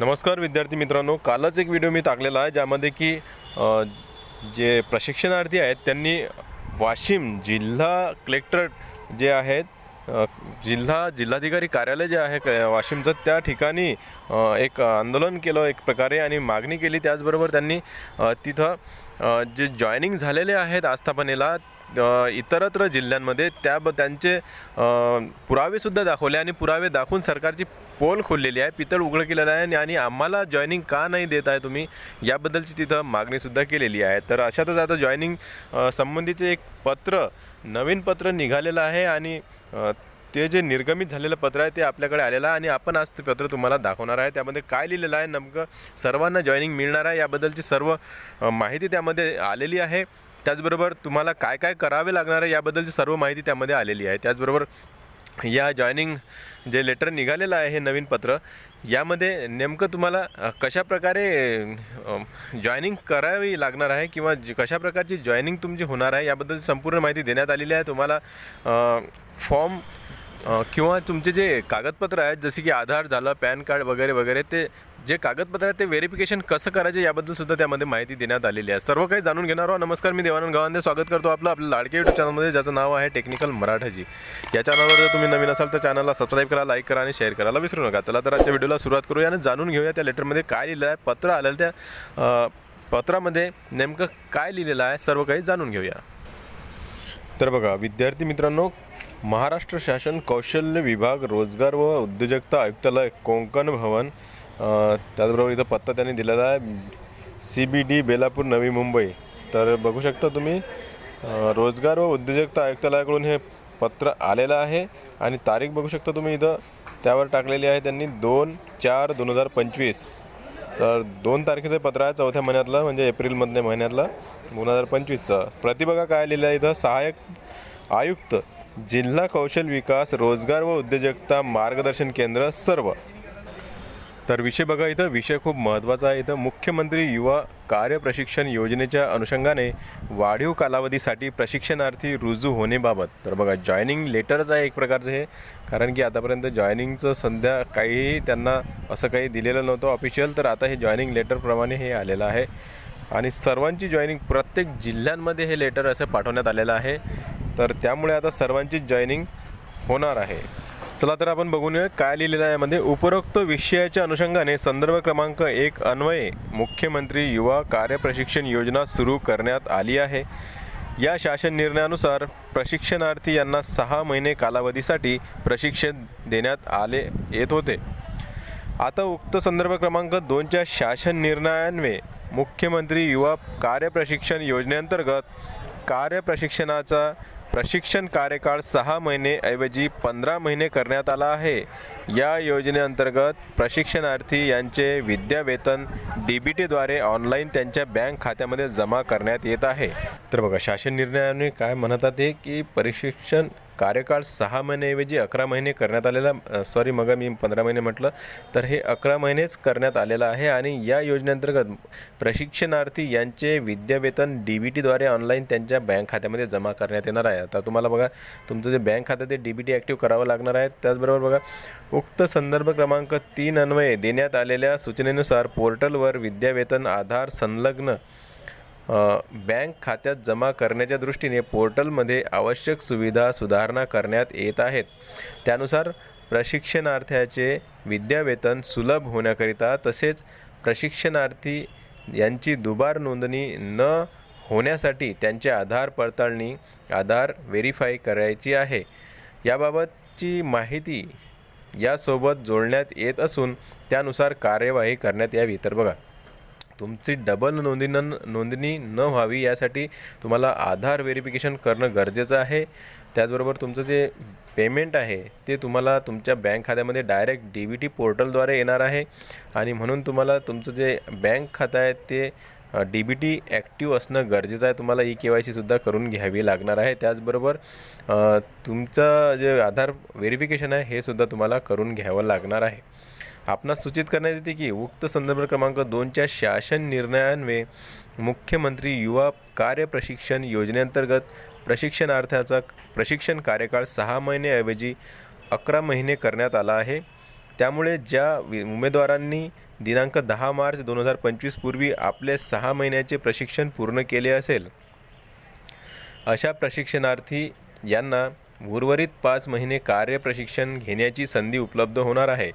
नमस्कार विद्यार्थी मित्रांनो कालच एक व्हिडिओ मी टाकलेला आहे ज्यामध्ये की जे प्रशिक्षणार्थी आहेत त्यांनी वाशिम जिल्हा कलेक्टर जे आहेत जिल्हा जिल्हाधिकारी कार्यालय जे आहे क- वाशिमचं त्या ठिकाणी एक आंदोलन केलं एक प्रकारे आणि मागणी केली. त्याचबरोबर त्यांनी तिथं जे जॉईनिंग झालेले आहेत आस्थापनेला इतरत्र जिल्ह्यांमध्ये त्या ब त्यांचे पुरावेसुद्धा दाखवले आणि पुरावे दाखवून सरकारची पोल खोललेली आहे. पितळ उघडं केलेलं आहे आणि- आणि आम्हाला जॉईनिंग का नाही देत आहे तुम्ही याबद्दलची तिथं मागणीसुद्धा केलेली आहे. तर अशातच आता जॉईनिंग संबंधीचे एक पत्र नवीन पत्र निघालेलं आहे आणि ते जे निर्गमित झालेलं पत्र आहे ते आपल्याकडे आलेलं आहे आणि आपण आज ते पत्र तुम्हाला दाखवणार आहे. त्यामध्ये काय लिहिलेलं आहे नेमकं सर्वांना जॉईनिंग मिळणार आहे याबद्दलची सर्व माहिती त्यामध्ये आलेली आहे. त्याचबरोबर तुम्हाला काय काय करावे लागणार आहे याबद्दलची सर्व माहिती त्यामध्ये आलेली आहे. त्याचबरोबर या जॉईनिंग जे लेटर निघालेलं आहे हे नवीन पत्र यामध्ये नेमकं तुम्हाला कशाप्रकारे कशा प्रकारे जॉईनिंग करावी लागणार आहे किंवा ज- कशा प्रकारची जॉईनिंग तुमची होणार आहे याबद्दल संपूर्ण माहिती देण्यात आलेली आहे. तुम्हाला फॉर्म किंवा तुमचे जे कागदपत्र आहेत जसे की आधार झालं पॅन कार्ड वगैरे वगैरे ते जे कागदपत्र आहेत ते व्हेरिफिकेशन कसं करायचे याबद्दल सुद्धा त्यामध्ये माहिती देण्यात आलेली आहे. सर्व काही जाणून घेणार आहोत. नमस्कार मी देवानंद गावांदे. स्वागत करतो आपलं आपल्या लाडके यूट्यूब चॅनलमध्ये ज्याचं नाव आहे टेक्निकल मराठाजी. या चॅनलवर जर तुम्ही नवीन असाल तर चॅनलला सबस्क्राईब करा लाईक करा आणि शेअर करायला विसरू नका. चला तर आजच्या व्हिडिओला सुरुवात करूया आणि जाणून घेऊया त्या लेटरमध्ये काय लिहिलं आहे पत्र आलेलं त्या पत्रामध्ये नेमकं काय लिहिलेलं आहे सर्व काही जाणून घेऊया. तर बघा विद्यार्थी मित्रांनो महाराष्ट्र शासन कौशल्य विभाग रोजगार व उद्योजकता आयुक्तालय कोंकण भवन त्याचबरोबर इथं पत्ता त्यांनी दिलेला आहे. C B D Belapur Navi Mumbai. तर बघू शकता तुम्ही रोजगार व उद्योजकता आयुक्तालयाकडून हे पत्र आलेलं आहे आणि तारीख बघू शकता तुम्ही इथं. त्यावर टाकलेली आहे त्यांनी दोन चार दोन हजार पंचवीस. तर दोन तारखेचं पत्र आहे चौथ्या महिन्यातलं म्हणजे एप्रिलमधल्या महिन्यातलं दोन हजार पंचवीसचं. प्रतिबघा काय लिहिलं आहे इथं? सहाय्यक आयुक्त जिल्हा कौशल विकास रोजगार व उद्योजकता मार्गदर्शन केंद्र सर्व. तर विषय बघा इथं. विषय खूप महत्त्वाचा आहे इथं. मुख्यमंत्री युवा कार्य प्रशिक्षण योजनेच्या अनुषंगाने वाढीव कालावधीसाठी प्रशिक्षणार्थी रुजू होण्याबाबत. तर बघा जॉईनिंग लेटरच आहे एक प्रकारचं हे. कारण की आतापर्यंत जॉईनिंगचं सध्या काहीही त्यांना असं काही दिलेलं नव्हतं ऑफिशियल तर आता हे जॉईनिंग लेटरप्रमाणे हे आलेलं आहे. आणि सर्वांची जॉईनिंग प्रत्येक जिल्ह्यांमध्ये हे लेटर असं पाठवण्यात आलेलं आहे. तर त्यामुळे आता सर्वांची जॉईनिंग होणार आहे. चला तर आपण बघून काय लिहिलेलं आहे यामध्ये. उपरोक्त विषयाच्या अनुषंगाने संदर्भ क्रमांक एक अन्वये मुख्यमंत्री युवा कार्य प्रशिक्षण योजना सुरू करण्यात आली आहे. या शासन निर्णयानुसार प्रशिक्षणार्थी यांना सहा महिने कालावधीसाठी प्रशिक्षण देण्यात आले येत होते. आता उक्त संदर्भ क्रमांक दोनच्या शासन निर्णयान्वये मुख्यमंत्री युवा कार्य प्रशिक्षण योजनेअंतर्गत कार्य प्रशिक्षणाचा प्रशिक्षण कार्यकाळ सहा महिने ऐवजी पंधरा महिने करण्यात आला आहे. या योजनेअंतर्गत प्रशिक्षणार्थी यांचे विद्यावेतन डी बी टीद्वारे ऑनलाईन त्यांच्या बँक खात्यामध्ये जमा करण्यात येत आहे. तर बघा शासन निर्णयाने काय म्हणतात हे की प्रशिक्षण कार्यकाळ सहा महिन्याऐवजी अकरा महिने करण्यात आलेला सॉरी मग मी पंधरा महिने म्हटलं तर हे अकरा महिनेच करण्यात आलेलं आहे आणि या योजनेअंतर्गत प्रशिक्षणार्थी यांचे विद्यावेतन डी बी टीद्वारे ऑनलाईन त्यांच्या बँक खात्यामध्ये जमा करण्यात येणार आहे. आता तुम्हाला बघा तुमचं जे बँक खातं ते डी बी टी ॲक्टिव्ह करावं लागणार आहे. त्याचबरोबर बघा उक्त संदर्भ क्रमांक तीन अन्वये देण्यात आलेल्या सूचनेनुसार पोर्टलवर विद्यावेतन आधार संलग्न बँक खात्यात जमा करण्याच्या दृष्टीने पोर्टलमध्ये आवश्यक सुविधा सुधारणा करण्यात येत आहेत. त्यानुसार प्रशिक्षणार्थ्याचे विद्यावेतन सुलभ होण्याकरिता तसेच प्रशिक्षणार्थी यांची दुबार नोंदणी न होण्यासाठी त्यांचे आधार पडताळणी आधार व्हेरीफाय करायची आहे. याबाबतची माहिती यासोबत जोडण्यात येत असून त्यानुसार कार्यवाही करण्यात यावी. तर बघा तुमची डबल नोंदणी न नोंदणी न व्हावी यासाठी तुम्हाला आधार व्हेरिफिकेशन करणं गरजेचं आहे. त्याचबरोबर तुमचं जे पेमेंट आहे ते तुम्हाला तुमच्या बँक खात्यामध्ये डायरेक्ट डी बी टी पोर्टलद्वारे येणार आहे. आणि म्हणून तुम्हाला तुमचं जे बँक खातं आहे ते डी बी टी ॲक्टिव्ह असणं गरजेचं आहे. तुम्हाला ई के वाय सीसुद्धा करून घ्यावी लागणार आहे. त्याचबरोबर तुमचं जे आधार व्हेरिफिकेशन आहे हे सुद्धा तुम्हाला करून घ्यावं लागणार आहे. आपणास सूचित करण्यात येते की उक्त संदर्भ क्रमांक दोनच्या शासन निर्णयान्वये मुख्यमंत्री युवा कार्य प्रशिक्षण योजनेअंतर्गत प्रशिक्षणार्थ्याचा प्रशिक्षण कार्यकाळ सहा महिनेऐवजी अकरा महिने करण्यात आला आहे. त्यामुळे ज्या वि- उमेदवारांनी दिनांक दहा मार्च दोन हजार पंचवीस पूर्वी आपले सहा महिन्याचे प्रशिक्षण पूर्ण केले असेल अशा प्रशिक्षणार्थी यांना उर्वरित पाच महिने कार्य प्रशिक्षण घेण्याची संधी उपलब्ध होणार आहे.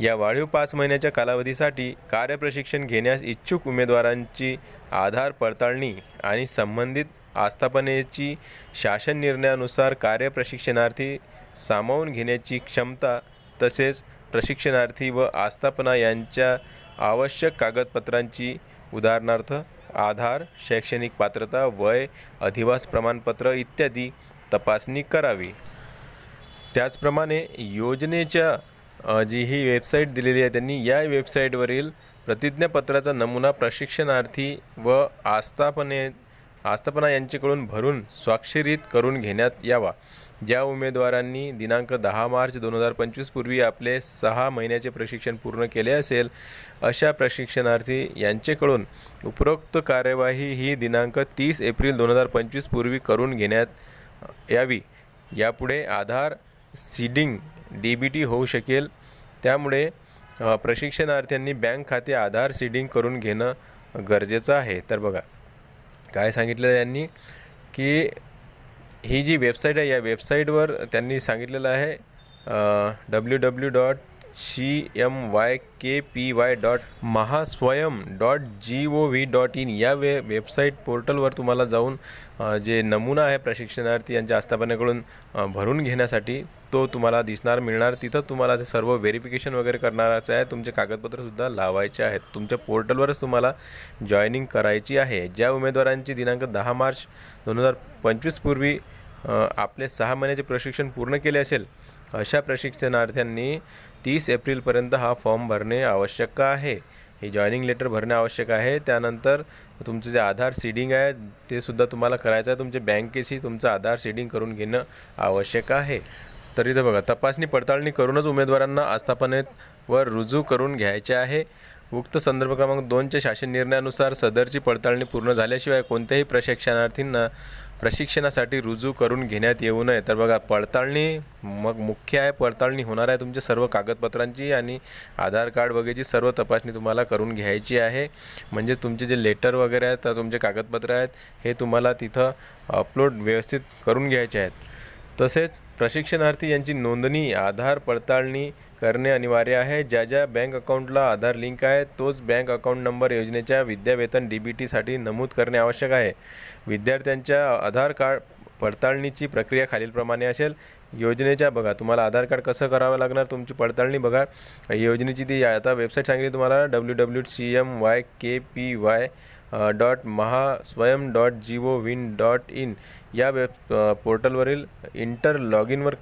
या वाढीव पाच महिन्याच्या कालावधीसाठी कार्यप्रशिक्षण घेण्यास इच्छुक उमेदवारांची आधार पडताळणी आणि संबंधित आस्थापनेची शासन निर्णयानुसार कार्यप्रशिक्षणार्थी सामावून घेण्याची क्षमता तसेच प्रशिक्षणार्थी व आस्थापना यांच्या आवश्यक कागदपत्रांची उदाहरणार्थ आधार शैक्षणिक पात्रता वय अधिवास प्रमाणपत्र इत्यादी तपासणी करावी. त्याचप्रमाणे योजनेच्या जी ही वेबसाईट दिलेली आहे त्यांनी या वेबसाईटवरील प्रतिज्ञापत्राचा नमुना प्रशिक्षणार्थी व आस्थापने आस्थापना यांच्याकडून भरून स्वाक्षरित करून घेण्यात यावा. ज्या उमेदवारांनी दिनांक दहा मार्च दोन हजार पंचवीसपूर्वी आपले सहा महिन्याचे प्रशिक्षण पूर्ण केले असेल अशा प्रशिक्षणार्थी यांच्याकडून उपरोक्त कार्यवाही ही दिनांक तीस एप्रिल दोन हजार पंचवीसपूर्वी करून घेण्यात यावी. यापुढे Aadhaar seeding D B T होऊ शकेल. त्यामुळे प्रशिक्षणार्थ्यांनी बँक खाते आधार सीडिंग करून घेणं गरजेचं आहे. तर बघा काय सांगितलं यांनी की ही जी वेबसाईट आहे या वेबसाईटवर त्यांनी सांगितलेलं आहे W W dot C M Y K P Y dot Mahaswayam dot G O V dot in या वे वेबसाईट पोर्टलवर तुम्हाला जाऊन जे नमुना आहे प्रशिक्षणार्थी यांच्या आस्थापनेकडून भरून घेण्यासाठी तो तुम्हाला दिसणार मिळणार. तिथं तुम्हाला ते सर्व व्हेरिफिकेशन वगैरे करणारच आहे. तुमचे कागदपत्रसुद्धा लावायचे आहेत. तुमच्या पोर्टलवरच तुम्हाला जॉईनिंग करायची आहे. ज्या उमेदवारांची दिनांक दहा मार्च दोन हजार पंचवीसपूर्वी आपले सहा महिन्याचे प्रशिक्षण पूर्ण केले असेल अशा प्रशिक्षणार्थ्यांनी तीस एप्रिलपर्यंत हा फॉर्म भरणे आवश्यक आहे. हे जॉईनिंग लेटर भरणे आवश्यक आहे. त्यानंतर तुमचं जे आधार सीडिंग आहे ते सुद्धा तुम्हाला करायचं आहे. तुमच्या बँकेशी तुमचं आधार सीडिंग करून घेणं आवश्यक आहे. तर इथं बघा तपासणी पडताळणी करूनच उमेदवारांना आस्थापनेत वर रुजू करून घ्यायचे आहे. उक्त संदर्भ क्रमांक दोनच्या शासन निर्णयानुसार सदरची पडताळणी पूर्ण झाल्याशिवाय कोणत्याही प्रशिक्षणार्थींना प्रशिक्षणासाठी रुजू करून घेण्यात येऊ नये. तर बघा पडताळणी मग मुख्य आहे पडताळणी होणार आहे तुमच्या सर्व कागदपत्रांची आणि आधार कार्ड वगैरेची सर्व तपासणी तुम्हाला करून घ्यायची आहे. म्हणजेच तुमचे जे लेटर वगैरे आहेत तर तुमचे कागदपत्र आहेत हे तुम्हाला तिथं अपलोड व्यवस्थित करून घ्यायचे आहेत. तसेच प्रशिक्षणार्थी यांची नोंदणी आधार पडताळणी करणे अनिवार्य आहे. ज्या ज्या बँक अकाउंटला आधार लिंक आहे तोच बँक अकाउंट नंबर योजनेच्या विद्यावेतन डी बी टीसाठी नमूद करणे आवश्यक आहे. विद्यार्थ्यांच्या आधार कार्ड पडताळणीची प्रक्रिया खालीलप्रमाणे असेल. योजनेच्या बघा तुम्हाला आधार कार्ड कसं करावं लागणार तुमची पडताळणी बघा. योजनेची ती आता वेबसाईट सांगितली तुम्हाला W W C M Y K P Y dot Mahaswayam dot G O V dot in या वेब पोर्टलवरील इंटर लॉग इनवर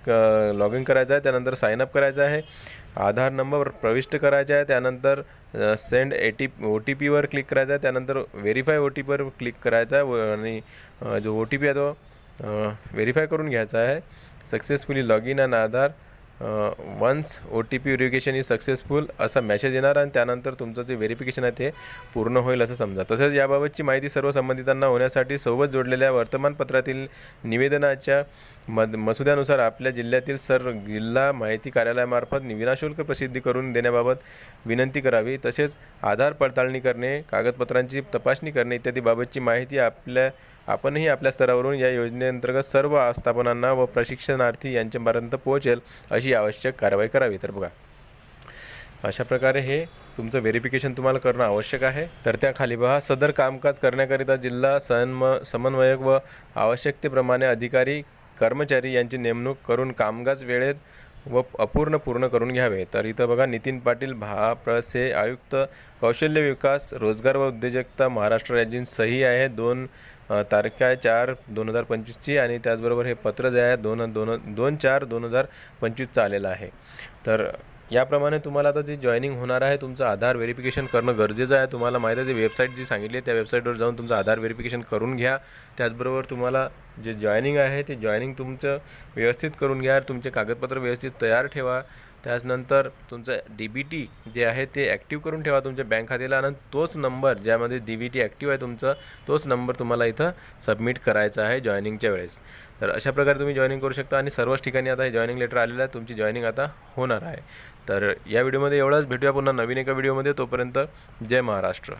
लॉग इन करायचं आहे त्यानंतर साईनअप करायचं आहे. आधार नंबर प्रविष्ट करायचा आहे त्यानंतर send A T O T पीवर क्लिक करायचा आहे त्यानंतर व्हेरीफाय ओ टी पीवर क्लिक करायचा आहे व- आणि जो ओ टी पी आहे तो व्हेरीफाय करून घ्यायचा आहे. सक्सेसफुली लॉग इन आणि Aadhaar once O T P verification is successful असा मेसेज येणार आणि त्यानंतर तुमचं जे व्हेरिफिकेशन आहे ते पूर्ण होईल असं समजा. तसेच याबाबतची माहिती सर्व संबंधितांना होण्यासाठी सोबत जोडलेल्या वर्तमानपत्रातील निवेदनाच्या मद मसुद्यानुसार आपल्या जिल्ह्यातील सर जिल्हा माहिती कार्यालयामार्फत विनाशुल्क प्रसिद्धी करून देण्याबाबत विनंती करावी. तसेच आधार पडताळणी करणे कागदपत्रांची तपासणी करणे इत्यादी बाबतची माहिती आपल्या आपणही आपल्या स्तरावरून या योजनेअंतर्गत सर्व आस्थापनांना व प्रशिक्षणार्थी यांच्यापर्यंत पोहोचेल अशी आवश्यक कारवाई करावी. तर बघा अशा प्रकारे हे तुमचं व्हेरिफिकेशन तुम्हाला करणं आवश्यक आहे. तर त्याखाली पहा सदर कामकाज करण्याकरिता जिल्हा सन्म समन्वयक व आवश्यकतेप्रमाणे अधिकारी कर्मचारी यांची नेमणूक करून कामकाज वेळेत व अपूर्ण पूर्ण करून घ्यावे. तर इथं बघा नितीन पाटील भाप्रसे आयुक्त कौशल्य विकास रोजगार व उद्योजकता महाराष्ट्र राज्याची सही आहे दोन तारखा आहे चार दोन हजार पंचवीसची आणि त्याचबरोबर हे पत्र जे आहे दोन दोन दोन चार दोन हजार पंचवीसचं आलेलं आहे. तर याप्रमाणे तुम्हाला आता जे जॉईनिंग होणार आहे तुमचं आधार व्हेरिफिकेशन करणं गरजेचं आहे. तुम्हाला माहीत आहे जी वेबसाईट जी सांगितली आहे त्या वेबसाईटवर जाऊन तुमचं आधार व्हेरिफिकेशन करून घ्या. त्याचबरोबर तुम्हाला जे जॉईनिंग आहे ते जॉईनिंग तुमचं व्यवस्थित करून घ्या. तुमचे कागदपत्र व्यवस्थित तयार ठेवा. त्याचनंतर तुमचं डी बी टी जे आहे ते ॲक्टिव्ह करून ठेवा तुमच्या बँक खात्याला आणि तोच नंबर ज्यामध्ये डी बी टी ॲक्टिव्ह आहे तुमचं तोच नंबर तुम्हाला इथं सबमिट करायचा आहे जॉईनिंगच्या वेळेस. तर अशा प्रकारे तुम्ही जॉईनिंग करू शकता आणि सर्वच ठिकाणी आता हे जॉईनिंग लेटर आलेलं आहे तुमची जॉईनिंग आता होणार आहे. तर या व्हिडिओमध्ये एवढंच. भेटूया पुन्हा नवीन एका व्हिडिओमध्ये तोपर्यंत जय महाराष्ट्र.